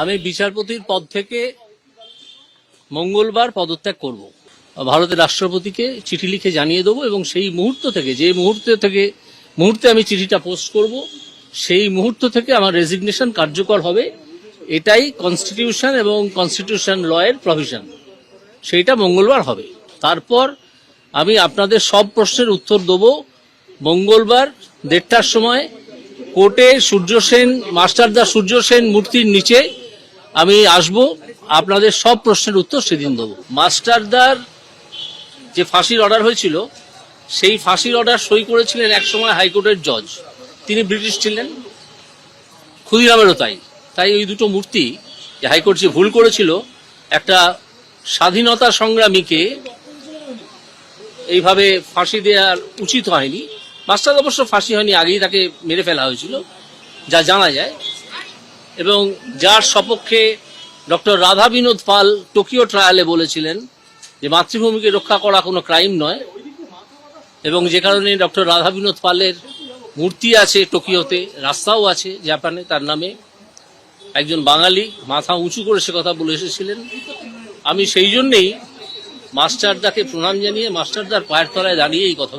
আমি বিচারপতির পদ থেকে মঙ্গলবার পদত্যাগ করব। ভারতের রাষ্ট্রপতিকে চিঠি লিখে জানিয়ে দেবো এবং সেই মুহূর্ত থেকে, যে মুহূর্ত থেকে, মুহূর্তে আমি চিঠিটা পোস্ট করব, সেই মুহূর্ত থেকে আমার রেজিগনেশন কার্যকর হবে। এটাই কনস্টিটিউশন এবং কনস্টিটিউশন লয়ের প্রভিশন সেইটা মঙ্গলবার হবে। তারপর আমি আপনাদের সব প্রশ্নের উত্তর দেবো। মঙ্গলবার দেড়টার সময় কোর্টে সূর্য সেন, মাস্টারদা সূর্য সেন মূর্তির নিচে আমি আসব, আপনাদের সব প্রশ্নের উত্তর সেদিন দেবো। মাস্টারদার যে ফাঁসির অর্ডার হয়েছিল, সেই ফাঁসির অর্ডার সই করেছিলেন একসময় হাইকোর্টের জজ তিনি ব্রিটিশ ছিলেন, ক্ষুদিরামেরও তাই। তাই ওই দুটো মূর্তি যে হাইকোর্ট যে ভুল করেছিল, একটা স্বাধীনতা সংগ্রামীকে এইভাবে ফাঁসি দেওয়ার উচিত হয়নি। মাস্টার অবশ্য ফাঁসি হয়নি, আগেই তাকে মেরে ফেলা হয়েছিল, যা জানা যায়। এবং যার সপক্ষে ডক্টর রাধা বিনোদ পাল টোকিও ট্রায়ালে বলেছিলেন যে মাতৃভূমিকে রক্ষা করা কোনো ক্রাইম নয় এবং যে কারণে ডক্টর রাধা বিনোদ পালের মূর্তি আছে টোকিওতে, রাস্তাও আছে জাপানে, তার নামে একজন বাঙালি মাথা উঁচু করে সে কথা বলে এসেছিলেন। আমি সেই জন্যেই মাস্টারদাকে প্রণাম জানিয়ে মাস্টারদার পায়ের তলায় দাঁড়িয়ে এই কথা